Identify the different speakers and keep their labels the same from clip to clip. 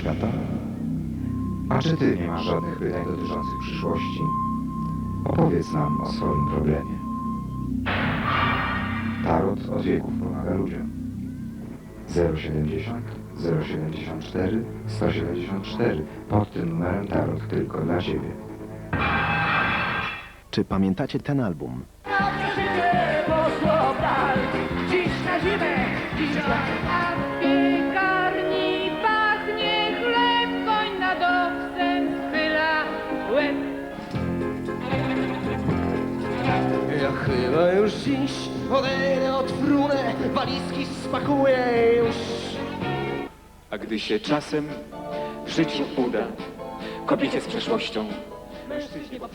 Speaker 1: świata? A czy ty nie masz żadnych pytań dotyczących przyszłości? Opowiedz nam o swoim problemie. Tarot od wieków pomaga ludziom. 070 074 174 pod tym numerem Tarot tylko dla ciebie.
Speaker 2: Czy pamiętacie ten album?
Speaker 3: Dziś na zimę, dziś na
Speaker 4: Chyba już dziś odejdę od frunę, walizki spakuję już.
Speaker 5: A gdy się czasem w życiu uda, kobiecie z przeszłością,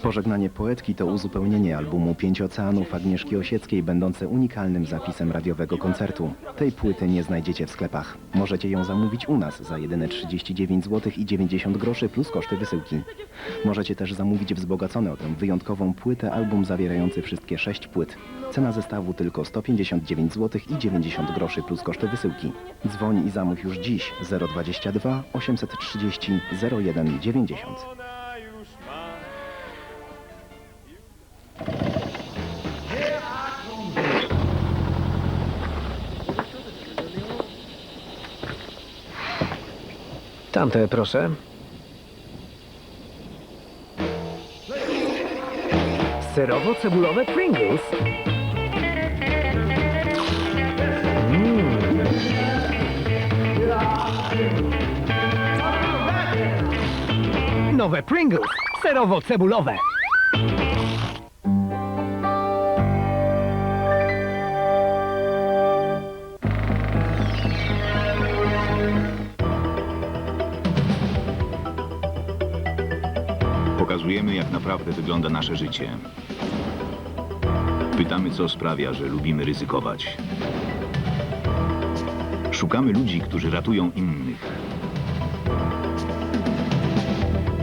Speaker 2: Pożegnanie poetki to uzupełnienie albumu Pięć Oceanów Agnieszki Osieckiej, będące unikalnym zapisem radiowego koncertu. Tej płyty nie znajdziecie w sklepach. Możecie ją zamówić u nas za jedyne 39 zł i 90 groszy plus koszty wysyłki. Możecie też zamówić wzbogacone o tę wyjątkową płytę album zawierający wszystkie sześć płyt. Cena zestawu tylko 159 zł i 90 groszy plus koszty wysyłki. Dzwoń i zamów już dziś 022 830 01
Speaker 4: Tamte proszę. Serowo-cebulowe Pringles. Mm. Nowe Pringles. Serowo-cebulowe.
Speaker 6: Pokazujemy, jak naprawdę wygląda nasze życie. Pytamy, co sprawia, że lubimy ryzykować. Szukamy ludzi, którzy ratują innych.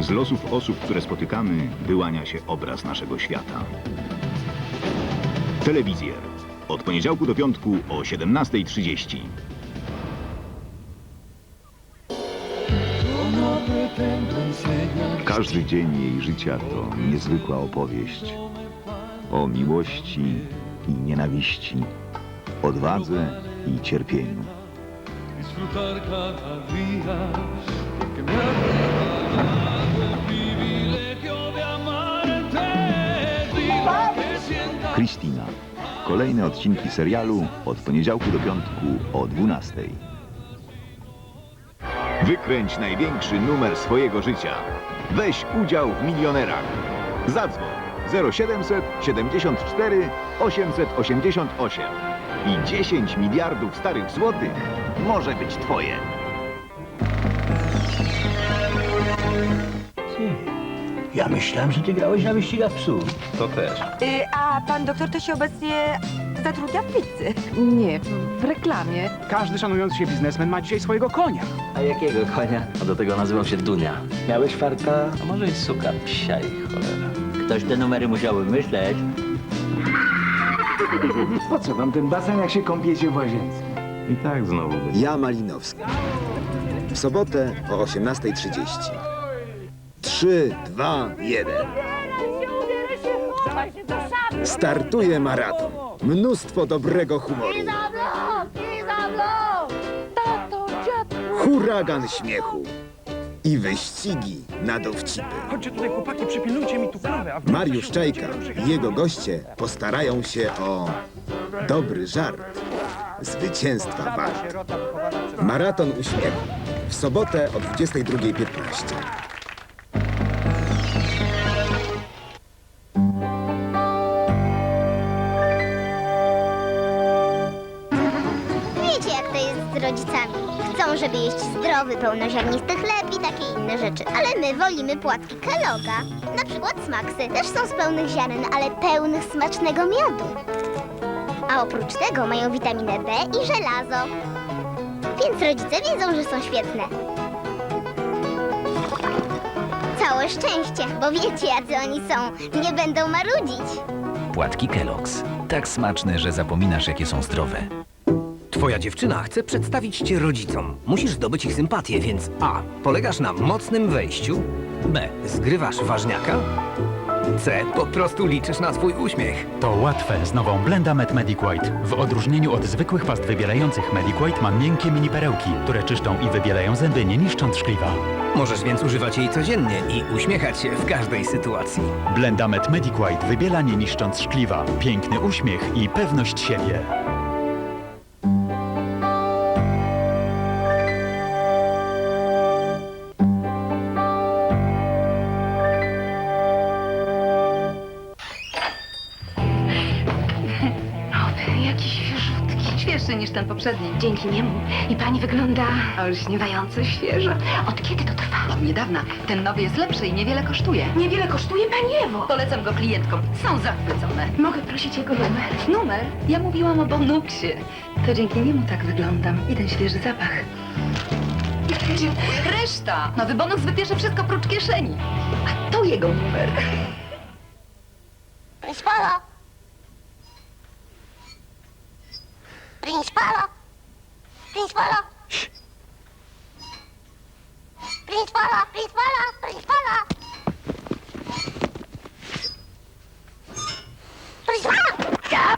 Speaker 6: Z losów osób, które spotykamy, wyłania się obraz naszego świata. Telewizjer. Od poniedziałku do piątku o 17.30.
Speaker 7: Każdy dzień jej życia to niezwykła opowieść o miłości i nienawiści, odwadze i cierpieniu. Kristina. Kolejne odcinki serialu od poniedziałku do piątku o 12.
Speaker 6: Wykręć największy numer swojego życia. Weź udział w milionerach. Zadzwoń 0700 74 888 i 10 miliardów starych złotych może być twoje.
Speaker 8: Ja myślałem, że ty grałeś na wyścigach psów.
Speaker 9: Y, a pan doktor to się obecnie zatrudnia w pizzy.
Speaker 3: Nie, w reklamie.
Speaker 4: Każdy szanujący się biznesmen ma dzisiaj swojego konia.
Speaker 8: A jakiego konia? A do tego nazywał się Dunia. Miałeś farta? A może i suka psia i cholera. Ktoś te numery musiał wymyśleć.
Speaker 4: Po co wam ten basen, jak się kąpiecie w łazience?
Speaker 7: I tak znowu będzie.
Speaker 10: Ja Malinowski. W sobotę o 18.30. 3, 2, 1. Startuje maraton. Mnóstwo dobrego humoru.
Speaker 3: Tato, dziadku.
Speaker 10: Huragan śmiechu. I wyścigi na dowcipy.
Speaker 4: Chodźcie tutaj, chłopaki, przypilnujcie mi tu krowę, a wy...
Speaker 10: Mariusz Czajka i jego goście postarają się o dobry żart. Zwycięstwa wart. Maraton uśmiechu. W sobotę o 22.15.
Speaker 11: z rodzicami. Chcą, żeby jeść zdrowy, pełnoziarnisty chleb i takie inne rzeczy. Ale my wolimy płatki Kelloga. Na przykład smaksy. Też są z pełnych ziaren, ale pełnych smacznego miodu. A oprócz tego mają witaminę B i żelazo. Więc rodzice wiedzą, że są świetne. Całe szczęście, bo wiecie, jacy oni są. Nie będą marudzić.
Speaker 8: Płatki Kellogg's. Tak smaczne, że zapominasz, jakie są zdrowe.
Speaker 4: Twoja dziewczyna chce przedstawić cię rodzicom. Musisz zdobyć ich sympatię, więc A. Polegasz na mocnym wejściu. B. Zgrywasz ważniaka. C. Po prostu liczysz na swój uśmiech.
Speaker 12: To łatwe z nową Blendamet Medic White. W odróżnieniu od zwykłych past wybielających Medic White ma miękkie mini perełki, które czyszczą i wybielają zęby nie niszcząc szkliwa.
Speaker 4: Możesz więc używać jej codziennie i uśmiechać się w każdej sytuacji.
Speaker 12: Blendamet Medic White wybiela nie niszcząc szkliwa. Piękny uśmiech i pewność siebie.
Speaker 3: Niż ten poprzedni. Dzięki niemu. I pani wygląda olśniewająco świeżo. Od kiedy to trwa? Od niedawna. Ten nowy jest lepszy i niewiele kosztuje. Niewiele kosztuje, pani Ewo? Polecam go klientkom. Są zachwycone. Mogę prosić jego numer? Numer? Ja mówiłam o bonuksie. To dzięki niemu tak wyglądam. I ten świeży zapach. Reszta! Nowy bonus wybierze wszystko prócz kieszeni. A to jego numer.
Speaker 11: Prins Paolo! Prins Paolo! Prins Paolo! Prins Paolo! Prins Paolo! Prins Paolo! Ja!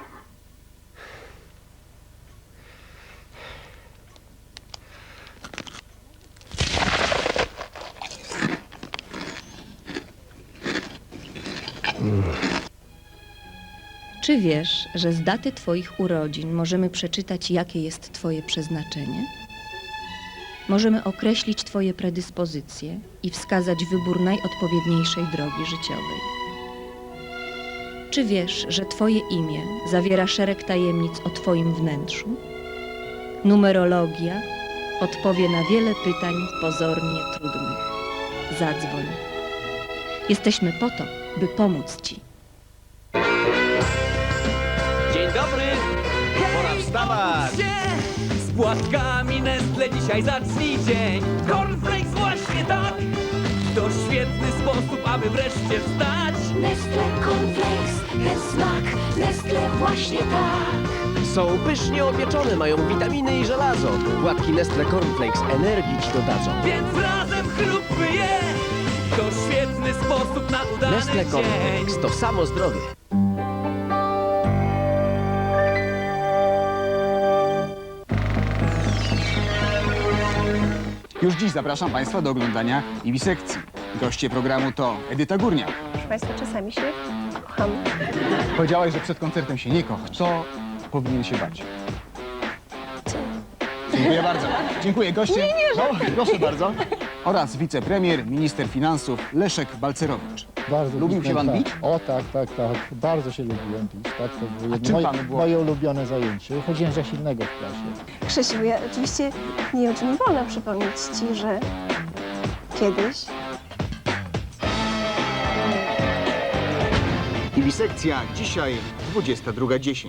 Speaker 11: Mm.
Speaker 13: Czy wiesz, że z daty Twoich urodzin możemy przeczytać, jakie jest Twoje przeznaczenie? Możemy określić Twoje predyspozycje i wskazać wybór najodpowiedniejszej drogi życiowej. Czy wiesz, że Twoje imię zawiera szereg tajemnic o Twoim wnętrzu? Numerologia odpowie na wiele pytań pozornie trudnych. Zadzwoń. Jesteśmy po to, by pomóc Ci.
Speaker 4: Wstawać!
Speaker 14: Z płatkami Nestle dzisiaj zacznij dzień Cornflakes właśnie tak To świetny sposób, aby wreszcie wstać
Speaker 3: Nestle Cornflakes, ten smak, Nestle właśnie tak.
Speaker 4: Są pysznie opieczone, mają witaminy i żelazo. Płatki Nestle Cornflakes energii ci dodadzą.
Speaker 14: Więc razem chrupmy je To świetny sposób na udany
Speaker 4: Nestle
Speaker 14: dzień
Speaker 4: Cornflakes to samo zdrowie.
Speaker 15: Już dziś zapraszam Państwa do oglądania Ibisekcji. Goście programu to Edyta Górniak.
Speaker 16: Proszę Państwa, czasami się kocham.
Speaker 15: Powiedziałaś, że przed koncertem się nie kocha. Co powinien się bać? Dziękuję bardzo. Dziękuję. Goście...
Speaker 16: Nie, nie,
Speaker 15: no, Proszę bardzo. Oraz wicepremier, minister finansów Leszek Balcerowicz.
Speaker 17: Bardzo
Speaker 15: Lubił się pan
Speaker 17: tak.
Speaker 15: bić?
Speaker 17: O tak, tak, tak. Bardzo się lubiłem bić. Tak, to było
Speaker 15: czym
Speaker 17: moje,
Speaker 15: panu było?
Speaker 17: moje ulubione zajęcie. Chodziłem za silnego w klasie.
Speaker 16: Krzysiu, ja oczywiście nie wiem, czy mi wolno przypomnieć Ci, że kiedyś
Speaker 15: Ibisekcja dzisiaj 22.10.